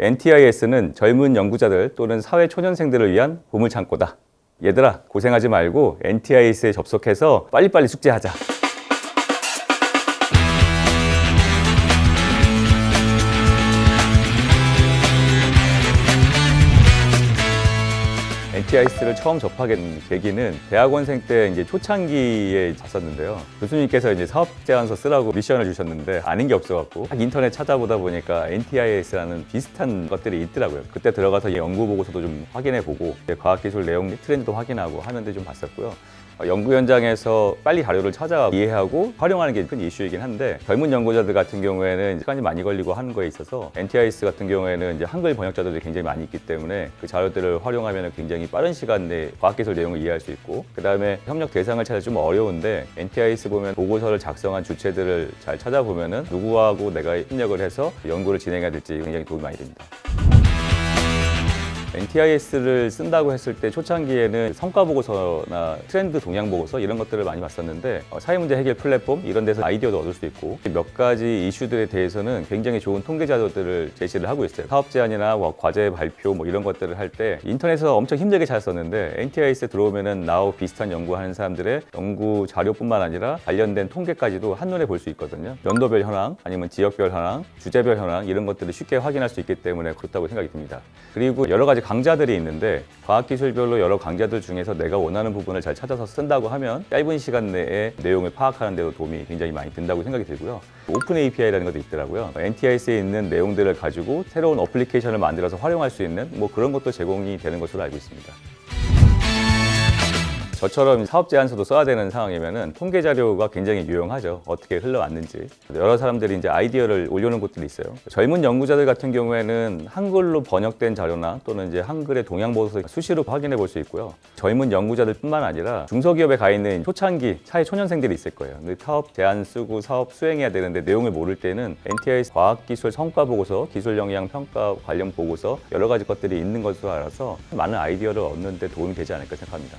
NTIS는 젊은 연구자들 또는 사회 초년생들을 위한 보물창고다. 얘들아, 고생하지 말고 NTIS에 접속해서 빨리빨리 숙제하자. NTIS를 처음 접하게 된 계기는 대학원생 때 이제 초창기에 갔었는데요. 교수님께서 이제 사업 제안서 쓰라고 미션을 주셨는데 아는 게 없어갖고 딱 인터넷 찾아보다 보니까 NTIS라는 비슷한 것들이 있더라고요. 그때 들어가서 이 연구 보고서도 좀 확인해 보고 과학기술 내용 트렌드도 확인하고 하는데 좀 봤었고요. 어, 연구 현장에서 빨리 자료를 찾아 이해하고 활용하는 게 큰 이슈이긴 한데 젊은 연구자들 같은 경우에는 시간이 많이 걸리고 하는 거에 있어서 NTIS 같은 경우에는 이제 한글 번역자들이 굉장히 많이 있기 때문에 그 자료들을 활용하면 굉장히 빠른 시간 내에 과학기술 내용을 이해할 수 있고 그 다음에 협력 대상을 찾아 좀 어려운데 NTIS 보면 보고서를 작성한 주체들을 잘 찾아보면은 누구하고 내가 협력을 해서 연구를 진행해야 될지 굉장히 도움이 많이 됩니다. NTIS를 쓴다고 했을 때 초창기에는 성과 보고서나 트렌드 동향 보고서 이런 것들을 많이 봤었는데 어, 사회 문제 해결 플랫폼 이런 데서 아이디어도 얻을 수 있고 몇 가지 이슈들에 대해서는 굉장히 좋은 통계 자료들을 제시를 하고 있어요. 사업 제안이나 뭐 과제 발표 뭐 이런 것들을 할 때 인터넷에서 엄청 힘들게 찾았었는데 NTIS에 들어오면은 나하고 비슷한 연구하는 사람들의 연구 자료뿐만 아니라 관련된 통계까지도 한눈에 볼 수 있거든요. 연도별 현황 아니면 지역별 현황, 주제별 현황 이런 것들을 쉽게 확인할 수 있기 때문에 그렇다고 생각이 듭니다. 그리고 여러 가지 강좌들이 있는데 과학기술별로 여러 강좌들 중에서 내가 원하는 부분을 잘 찾아서 쓴다고 하면 짧은 시간 내에 내용을 파악하는 데도 도움이 굉장히 많이 된다고 생각이 들고요. 오픈 API라는 것도 있더라고요. NTIS에 있는 내용들을 가지고 새로운 어플리케이션을 만들어서 활용할 수 있는 뭐 그런 것도 제공이 되는 것으로 알고 있습니다. 저처럼 사업 제안서도 써야 되는 상황이면은 통계 자료가 굉장히 유용하죠. 어떻게 흘러왔는지. 여러 사람들이 이제 아이디어를 올려놓은 곳들이 있어요. 젊은 연구자들 같은 경우에는 한글로 번역된 자료나 또는 이제 한글의 동양 보고서 수시로 확인해 볼 수 있고요. 젊은 연구자들뿐만 아니라 중소기업에 가 있는 초창기 사회 초년생들이 있을 거예요. 근데 사업 제안 쓰고 사업 수행해야 되는데 내용을 모를 때는 NTI 과학기술 성과 보고서, 기술 영향 평가 관련 보고서 여러 가지 것들이 있는 것으로 알아서 많은 아이디어를 얻는 데 도움이 되지 않을까 생각합니다.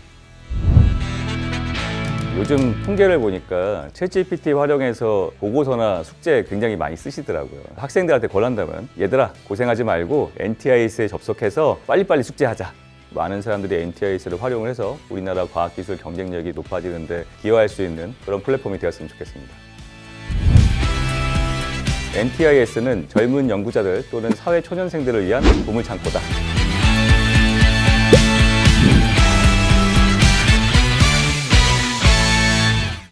요즘 통계를 보니까 챗GPT 활용해서 보고서나 숙제 굉장히 많이 쓰시더라고요. 학생들한테 권한다면 얘들아 고생하지 말고 NTIS에 접속해서 빨리빨리 숙제하자. 많은 사람들이 NTIS를 활용을 해서 우리나라 과학기술 경쟁력이 높아지는데 기여할 수 있는 그런 플랫폼이 되었으면 좋겠습니다. NTIS는 젊은 연구자들 또는 사회 초년생들을 위한 보물창고다.